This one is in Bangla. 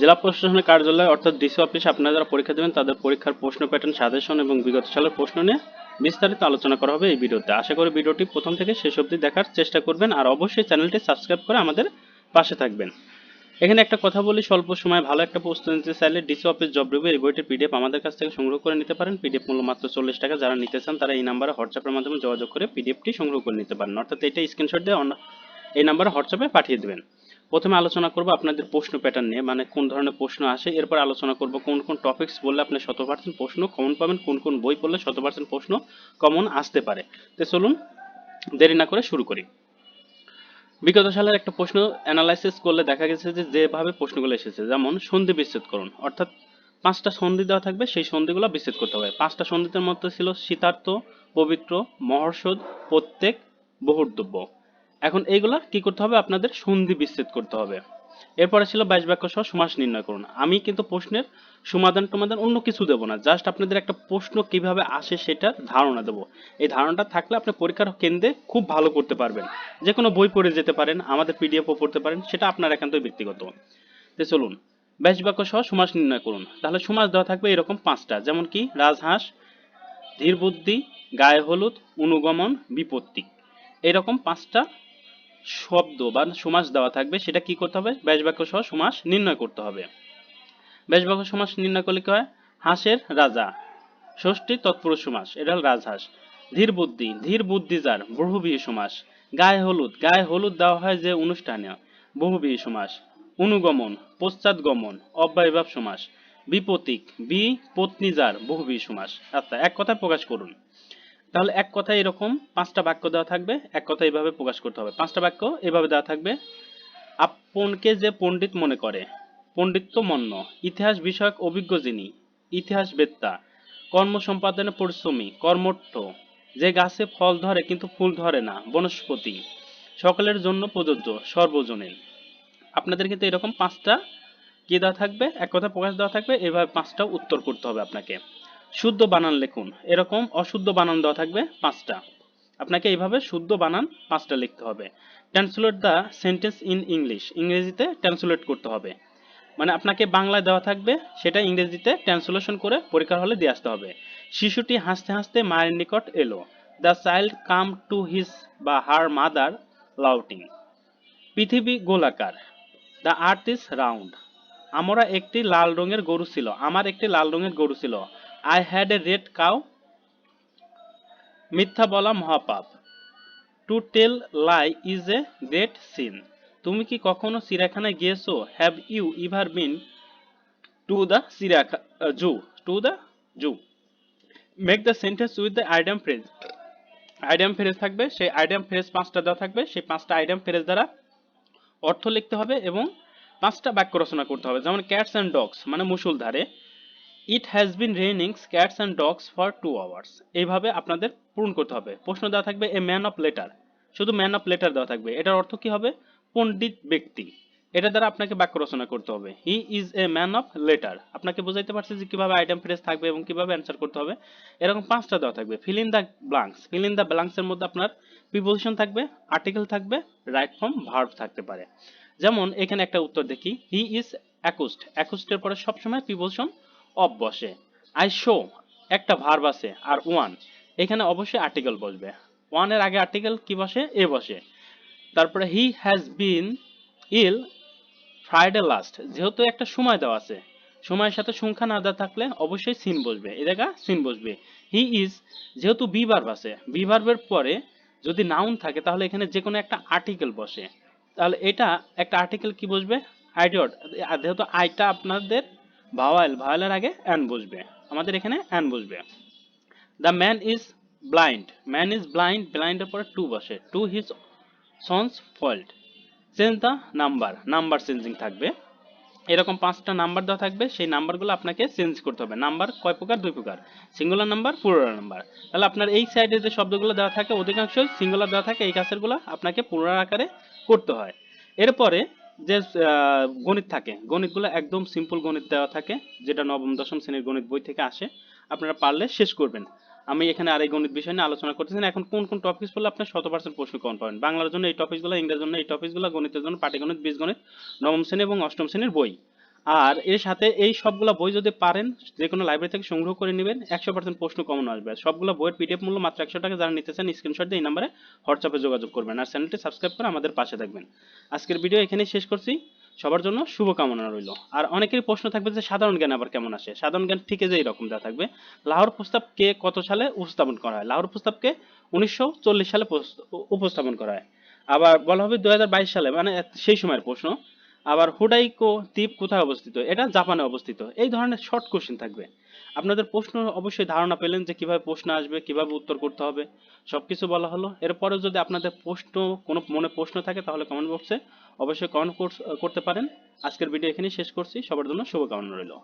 জেলা প্রশাসনের কার্যালয় অর্থাৎ ডিসি অফিসে আপনারা যারা পরীক্ষা দেবেন, তাদের পরীক্ষার প্রশ্ন প্যাটার্ন সাজেশন এবং বিগত সালের প্রশ্ন নিয়ে বিস্তারিত আলোচনা করা হবে এই ভিডিওতে। আশা করি ভিডিওটি প্রথম থেকে শেষ অবধি দেখার চেষ্টা করবেন আর অবশ্যই চ্যানেলটি সাবস্ক্রাইব করে আমাদের পাশে থাকবেন। এখানে একটা কথা বলি, স্বল্প সময় ভালো একটা প্রস্তুতি নিতে চাইলে ডিসি অফিস জব রিভিউ এই বইটির পিডিএফ আমাদের কাছ থেকে সংগ্রহ করে নিতে পারেন। পিডিএফ মূল্য মাত্র চল্লিশ টাকা। যারা নিতে চান তারা এই নাম্বারে হোয়াটসঅ্যাপের মাধ্যমে যোগাযোগ করে পিডিএফটি সংগ্রহ করে নিতে পারেন। অর্থাৎ এটা স্ক্রিনশট দিয়ে এই নাম্বারে হোয়াটসঅ্যাপে পাঠিয়ে দেবেন। প্রথমে আলোচনা করব আপনাদের প্রশ্ন প্যাটার্ন নিয়ে মানে কোন ধরনের প্রশ্ন আসে, এরপর আলোচনা করব কোন কোন টপিকস বললে আপনি শত পার্সেন্ট প্রশ্ন কমন পাবেন, কোন কোন বই পড়লে শত পার্সেন্ট প্রশ্ন কমন আসতে পারে। তো চলুন, দেরি না করে শুরু করি। বিগত সালের একটা প্রশ্ন অ্যানালাইসিস করলে দেখা গেছে যে যেভাবে প্রশ্নগুলো এসেছে, যেমন সন্ধি বিচ্ছেদ করুন, অর্থাৎ পাঁচটা সন্ধি দেওয়া থাকবে, সেই সন্ধিগুলো বিচ্ছেদ করতে হবে। পাঁচটা সন্ধিতের মধ্যে ছিল শীতার্থ, পবিত্র, মহর্ষদ, প্রত্যেক বহুর্দব্য এখন এইগুলা কি করতে হবে? আপনাদের সন্ধি বিচ্ছেদ করতে হবে। এরপরে ছিল বাইশ বাক্য সহ সমাস নির্ণয় করুন। আমি কিন্তু প্রশ্নের সমাধান টমাধান অন্য কিছু দেবো না। জাস্ট আপনাদের একটা প্রশ্ন কীভাবে আসে সেটার ধারণা দেবো। এই ধারণাটা থাকলে আপনি পরীক্ষার কেন্দ্রে খুব ভালো করতে পারবেন। যে কোনো বই পড়ে যেতে পারেন, আমাদের পিডিএফও পড়তে পারেন, সেটা আপনার একান্তই ব্যক্তিগত। তো চলুন ব্যাস বাক্য সহ সমাস নির্ণয় করুন। তাহলে সমাস দেওয়া থাকবে এরকম পাঁচটা। যেমন কি, রাজহাঁস ধীর বুদ্ধি গায়ে হলুদ, অনুগমন, বিপত্তি। এরকম পাঁচটা শব্দ বা সমাস দেওয়া থাকবে, সেটা কি করতে হবে? ব্যাস বাক্য সহ সমাস নির্ণয় করতে হবে। ব্যাস বাক্য সমাস নির্ণয় করলে কি হয়? হাঁসের রাজা। ষষ্ঠী তৎপুরুষ সমাস, এটা হল রাজহাঁস। ধীর বুদ্ধি ধীর বুদ্ধি যার বহুবিহী সমাস। গায়ে হলুদ গায়ে হলুদ দেওয়া হয় যে অনুষ্ঠানে। বহুবিহী সমাস। অনুগমন পশ্চাৎগমন অব্যয়ভাব সমাস। বিপতিক, বি পত্নী যার বহুবিহী সমাস। আচ্ছা এক কথায় প্রকাশ করুন। তাহলে এক কথায় এরকম পাঁচটা বাক্য দেওয়া থাকবে, এক কথা এইভাবে প্রকাশ করতে হবে। পাঁচটা বাক্য এভাবে দেওয়া থাকবে, আপনকে যে পণ্ডিত মনে করে, পণ্ডিত্য মন্য, ইতিহাস বিষয়ক অভিজ্ঞ যিনি, ইতিহাস বেত্তা, কর্ম সম্পাদনে পরিশ্রমী, কর্মঠ, যে গাছে ফল ধরে কিন্তু ফুল ধরে না, বনস্পতি, সকলের জন্য প্রযোজ্য, সর্বজনীন। আপনাদের কিন্তু এরকম পাঁচটা কি দেওয়া থাকবে, এক কথা প্রকাশ দেওয়া থাকবে, এভাবে পাঁচটা উত্তর করতে হবে আপনাকে। শুদ্ধ বানান লিখুন। এরকম অশুদ্ধ বানান দেওয়া থাকবে পাঁচটা। আপনাকে এইভাবে শুদ্ধ বানান পাঁচটা লিখতে হবে। Translate the sentence in English ইংরেজিতে ট্রান্সলেট করতে হবে। মানে আপনাকে বাংলায় দেওয়া থাকবে, সেটা ইংরেজিতে ট্রান্সলেশন করে পরীক্ষার হলে দিয়ে আসতে হবে। শিশুটি হাসতে হাসতে মায়ের নিকট এলো। The child come to his বা হার মাদার লাউটিং পৃথিবী গোলাকার। দ্য আর্থ ইজ রাউন্ড আমরা একটি লাল রঙের গরু ছিল। আমার একটি লাল রঙের গরু ছিল। I had a red cow মিথ্যা বলা মহাপাপ। To tell lie is a great sin তুমি কি কখনো চিড়িয়াখানায় গিয়েছো? Have you ever been to the চিড়িয়াখা zoo to the zoo make the sentence with the idiom phrase idiom phrase থাকবে, সেই আইডাম ফ্রেজ পাঁচটা দেওয়া থাকবে, সেই পাঁচটা আইডাম ফ্রেজ দ্বারা অর্থ লিখতে হবে এবং পাঁচটা বাক্য রচনা করতে হবে। যেমন ক্যাটস অ্যান্ড ডগস মানে মুসুলধারে it has been raining cats and dogs for two hours এইভাবে আপনাদের পূরণ করতে হবে। প্রশ্ন দেওয়া থাকবে, এ ম্যান অফ লেটার শুধু ম্যান অফ লেটার দেওয়া থাকবে। এটার অর্থ কি হবে? পণ্ডিত ব্যক্তি। এটা দ্বারা আপনাকে বাক্য রচনা করতে হবে। He is a man of letter আপনাকে বোঝাইতে পারছে যে কীভাবে আইটেম ফ্রেজ থাকবে এবং কীভাবে অ্যান্সার করতে হবে। এরকম পাঁচটা দেওয়া থাকবে। Fill in the blanks fill in the blanks এর মধ্যে আপনার প্রিপোজিশন থাকবে আর্টিকেল থাকবে রাইট ফর্ম ভার্ব থাকতে পারে। যেমন এখানে একটা উত্তর দেখি। হি ইজ অ্যাকুস্ট অ্যাকুস্টের পরে সবসময় প্রিপোজিশন অফ বসে। আই শো, একটা ভার্ব আছে, আর ওয়ান। এখানে অবশ্যই আর্টিকেল বসবে। ওয়ানের আগে আর্টিকেল কি বসে? এ বসে। তারপরে he has been ill Friday last. যেহেতু একটা সময় দেওয়া আছে, সময়ের সাথে সংখ্যা না দেওয়া থাকলে অবশ্যই সিন বসবে। এই জায়গা সিন বসবে। হি ইজ, যেহেতু বি ভার্ব আছে, বি ভার্বের পরে যদি নাউন থাকে, তাহলে এখানে যে কোনো একটা আর্টিকেল বসে। তাহলে এটা একটা আর্টিকেল কি বসবে? আইডিয়ট যেহেতু আইটা আপনাদের ভাওয়াল ভাওয়ালের আগে অ্যান বসবে। আমাদের এখানে অ্যান বসবে। The man is blind. Man is blind. ব্লাইন্ডের পরে টু বসে। To his son's fault. Change the number. Number changing থাকবে। এরকম পাঁচটা নাম্বার দেওয়া থাকবে। সেই নাম্বারগুলো আপনাকে চেঞ্জ করতে হবে। নাম্বার কয় প্রকার? দুই প্রকার। Singular number, plural number. তাহলে আপনার এই সাইডে যে শব্দগুলো দেওয়া থাকে অধিকাংশ সিঙ্গুলার দেওয়া থাকে, এই কাজেরগুলো আপনাকে প্লুরাল আকারে করতে হয়। এরপরে যে গণিত থাকে, গণিতগুলো একদম সিম্পল গণিত দেওয়া থাকে, যেটা নবম, দশম শ্রেণির গণিত বই থেকে আসে, আপনারা পারলে শেষ করবেন আমি এখানে আর এই গণিত বিষয় নিয়ে আলোচনা করতেছি। এখন কোন কোন টপিক পড়লে আপনার শত পার্সেন্ট প্রশ্ন কম পাবেন বাংলার জন্য এই টপিকগুলো ইংরেজির জন্য এই টপিকগুলো গণিতের জন্য পাটিগণিত, বীজগণিত, নবম শ্রেণি এবং অষ্টম শ্রেণির বই আর এর সাথে এই সবগুলা বই যদি পারেন, যে কোনো লাইব্রেরি থেকে সংগ্রহ করে নেবেন, একশো পার্সেন্ট প্রশ্ন কমন আসবে। সবগুলো বইয়ের পিডিএফ মূল্য মাত্র একশো টাকা, যারা নিতে চান স্ক্রিনশট দিয়ে এই নাম্বারে হোয়াটসঅ্যাপে যোগাযোগ করবেন। আর চ্যানেলটি সাবস্ক্রাইব করে আমাদের পাশে থাকবেন। আজকের ভিডিও এখানেই শেষ করছি। সবার জন্য শুভকামনা রইল। আর অনেকেরই প্রশ্ন থাকবে যে, সাধারণ জ্ঞান আবার কেমন আসে? সাধারণ জ্ঞান ঠিক যে এরকম দেওয়া থাকবে। লাহোর প্রস্তাব কে কত সালে উপস্থাপন করা হয়? লাহোর প্রস্তাবকে উনিশশো চল্লিশ সালে উপস্থাপন করা হয়। আবার বলা হবে দু হাজার বাইশ সালে মানে সেই সময়ের প্রশ্ন। আবার হুডাইকো দ্বীপ কোথায় অবস্থিত? এটা জাপানে অবস্থিত। এই ধরনের শর্ট কোশ্চেন থাকবে। আপনাদের প্রশ্ন অবশ্যই ধারণা পেলেন যে কীভাবে প্রশ্ন আসবে, কীভাবে উত্তর করতে হবে। সবকিছু বলা হলো। এরপরে যদি আপনাদের প্রশ্ন, কোনো মনে প্রশ্ন থাকে, তাহলে কমেন্ট বক্সে অবশ্যই কমেন্ট করতে পারেন। আজকের ভিডিও এখানেই শেষ করছি। সবার জন্য শুভকামনা রইল।